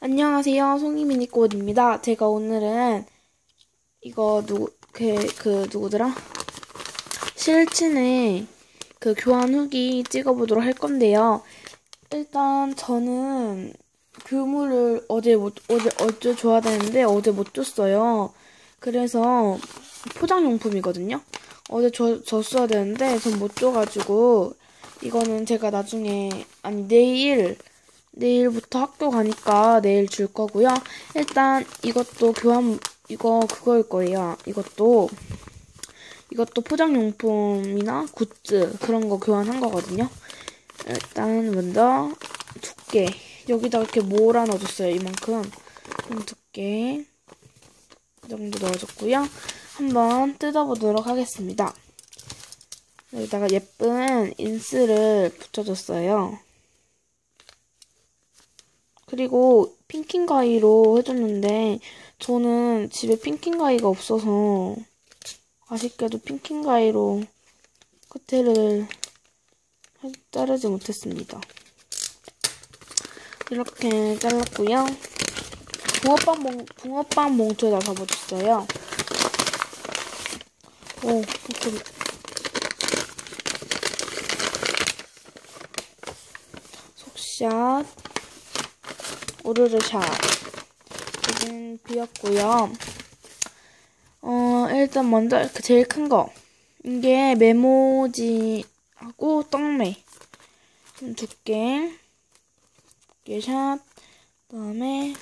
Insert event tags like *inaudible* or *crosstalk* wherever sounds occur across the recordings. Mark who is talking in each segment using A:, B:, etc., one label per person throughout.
A: 안녕하세요. 송이미니꽃입니다. 제가 오늘은 이거 누구, 그, 그, 누구더라? 실친의 그 교환 후기 찍어보도록 할 건데요. 일단 저는 그물을 어제 못, 어제, 어제 줘야 되는데 어제 못 줬어요. 그래서 포장용품이거든요. 어제 줘, 줬어야 되는데 전 못 줘가지고 이거는 제가 나중에, 아니, 내일, 내일부터 학교 가니까 내일 줄 거고요. 일단 이것도 교환 이거 그거일 거예요. 이것도 이것도 포장용품이나 굿즈 그런 거 교환한 거거든요. 일단 먼저 두께 여기다 이렇게 몰아 넣어줬어요. 이만큼 두께 정도 넣어줬고요. 한번 뜯어보도록 하겠습니다. 여기다가 예쁜 인스를 붙여줬어요. 그리고 핑킹 가위로 해줬는데 저는 집에 핑킹 가위가 없어서 아쉽게도 핑킹 가위로 끝에를 자르지 못했습니다. 이렇게 잘랐고요. 붕어빵, 봉, 붕어빵 봉투에다 담아줬어요. 오, 이렇게 속샷 오르르샷 이는 비었고요. 어 일단 먼저 그 제일 큰 거. 이게 메모지하고 떡메. 좀 두께 두께샷. 그 다음에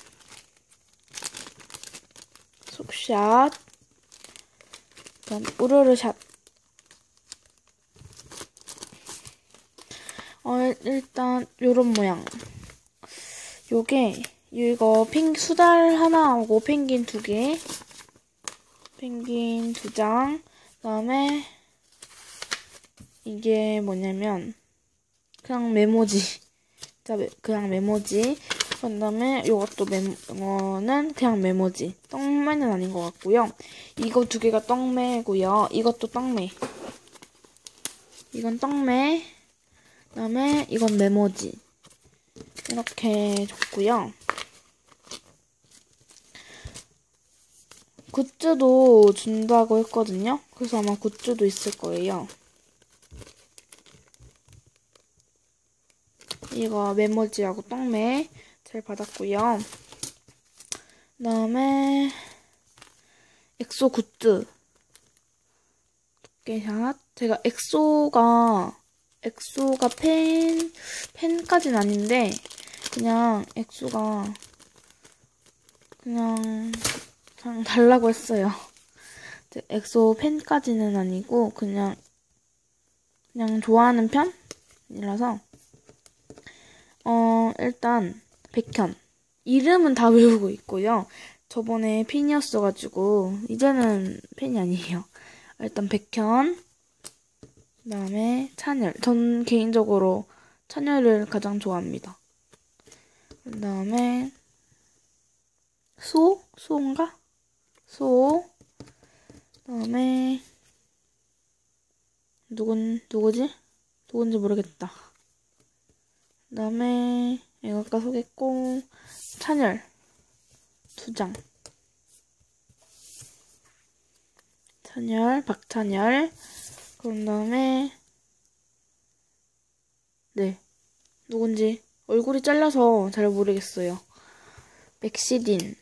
A: 속샷. 그 다음 우르르샷 어 일단 요런 모양 요게 이거 펭 수달 하나하고 펭귄 두 개, 펭귄 두 장, 그다음에 이게 뭐냐면 그냥 메모지, 그냥 메모지. 그다음에 요것도 메모는 그냥 메모지. 떡매는 아닌 것 같고요. 이거 두 개가 떡매고요. 이것도 떡매. 이건 떡매. 그다음에 이건 메모지. 이렇게 줬고요. 굿즈도 준다고 했거든요. 그래서 아마 굿즈도 있을 거예요. 이거 메모지하고 떡메 잘 받았고요. 그 다음에 엑소 굿즈 두께샷 제가 엑소가 엑소가 펜 펜까지는 아닌데 그냥 엑소가 그냥 그냥 달라고 했어요. 엑소 팬까지는 아니고 그냥 그냥 좋아하는 편이라서 어 일단 백현 이름은 다 *laughs* 외우고 있고요. 저번에 팬이었어가지고 이제는 팬이 아니에요. 일단 백현 그다음에 찬열 전 개인적으로 찬열을 가장 좋아합니다. 그다음에 소 소인가? 소. 그다음에 누군 누구지? 누군지 모르겠다. 그다음에 이거 아까 소개했고 찬열 두 장. 찬열 박찬열 그런 다음에 네 누군지 얼굴이 잘라서 잘 모르겠어요. 맥시딘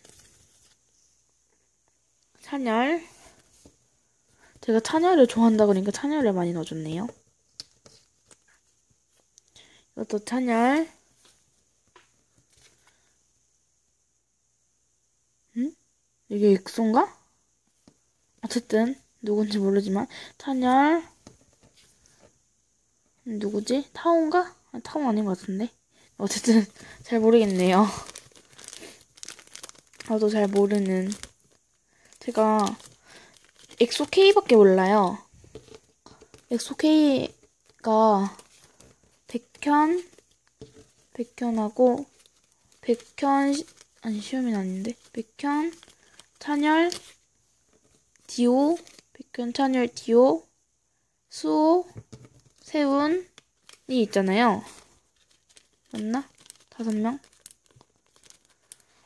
A: 찬열. 제가 찬열을 좋아한다 그러니까 찬열을 많이 넣어줬네요. 이것도 찬열. 응? 이게 엑소인가? 어쨌든 누군지 모르지만 찬열. 누구지? 타오인가? 아, 타오 아닌 것 같은데. 어쨌든 *laughs* 잘 모르겠네요. 저도 잘 모르는 제가 엑소 K밖에 몰라요. 엑소 K가 백현, 백현하고 백현 아니 시험이 아닌데 백현, 찬열, 디오, 백현, 찬열, 디오, 수호, 세운이 있잖아요. 맞나? 다섯 명?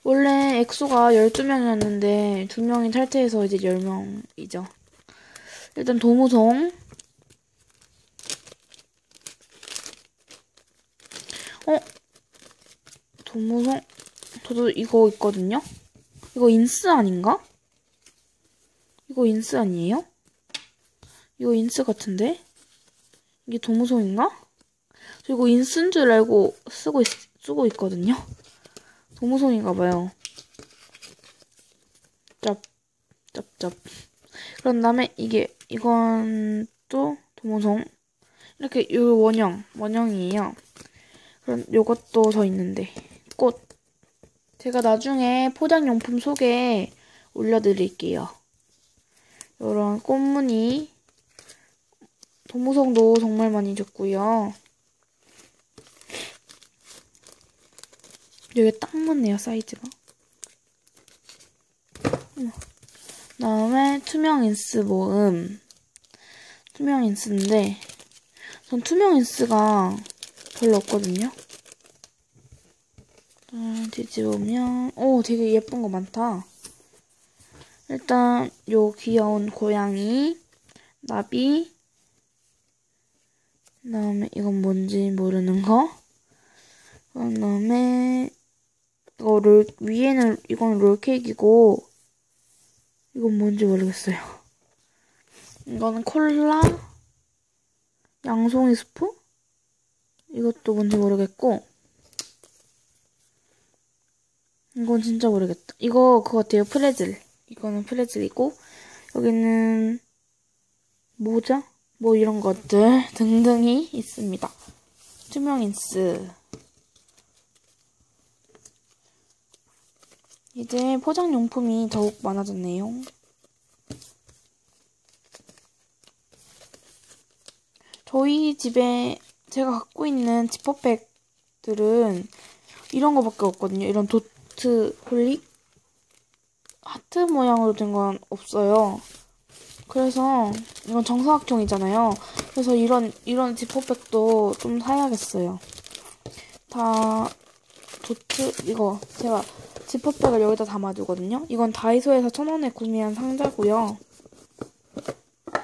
A: 원래 엑소가 12명이었는데 2명이 탈퇴해서 이제 10명이죠. 일단 도무송. 어? 도무송? 저도 이거 있거든요? 이거 인스 아닌가? 이거 인스 아니에요? 이거 인스 같은데? 이게 도무송인가? 저 이거 인스인 줄 알고 쓰고, 있, 쓰고 있거든요? 도무송인가 봐요. 짭, 짭 짭. 그런 다음에 이게, 이건 또 도무송. 이렇게 요 원형, 원형이에요. 그럼 요것도 더 있는데. 꽃. 제가 나중에 포장용품 속에 올려드릴게요. 요런 꽃무늬. 도무송도 정말 많이 줬고요. 여기 딱 맞네요, 사이즈가. 다음에 투명 인스 모음. 투명 인스인데, 전 투명 인스가 별로 없거든요. 아, 뒤집으면, 오, 되게 예쁜 거 많다. 일단, 요 귀여운 고양이, 나비, 그 다음에 이건 뭔지 모르는 거. 그 다음에, 이거 롤, 위에는, 이건 롤케이크이고, 이건 뭔지 모르겠어요. 이거는 콜라, 양송이 스프? 이것도 뭔지 모르겠고, 이건 진짜 모르겠다. 이거 그거 같아요. 프레즐. 이거는 프레즐이고, 여기는 모자? 뭐 이런 것들 등등이 있습니다. 투명 인스. 이제 포장용품이 더욱 많아졌네요. 저희 집에 제가 갖고 있는 지퍼백들은 이런 거밖에 없거든요. 이런 도트 홀릭? 하트 모양으로 된 건 없어요. 그래서 이건 정사각형이잖아요. 그래서 이런 이런 지퍼백도 좀 사야겠어요. 다 도트 이거 제가 지퍼백을 여기다 담아두거든요. 이건 다이소에서 천 원에 구매한 상자고요.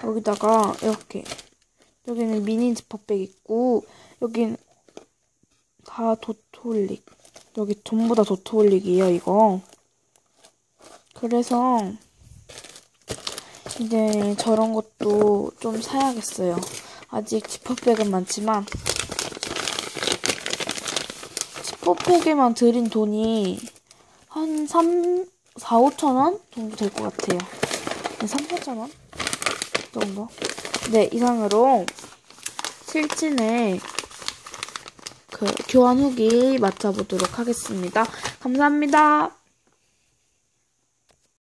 A: 여기다가 이렇게 여기는 미니 지퍼백 있고 여긴 다 도트홀릭 여기 전부 다 도트홀릭이에요 이거. 그래서 이제 저런 것도 좀 사야겠어요. 아직 지퍼백은 많지만 지퍼백에만 들인 돈이 한 3, 4, 5천 원 정도 될 것 같아요. 3, 4천 원 정도. 네, 이상으로 실진의 그 교환 후기 맞춰보도록 하겠습니다. 감사합니다.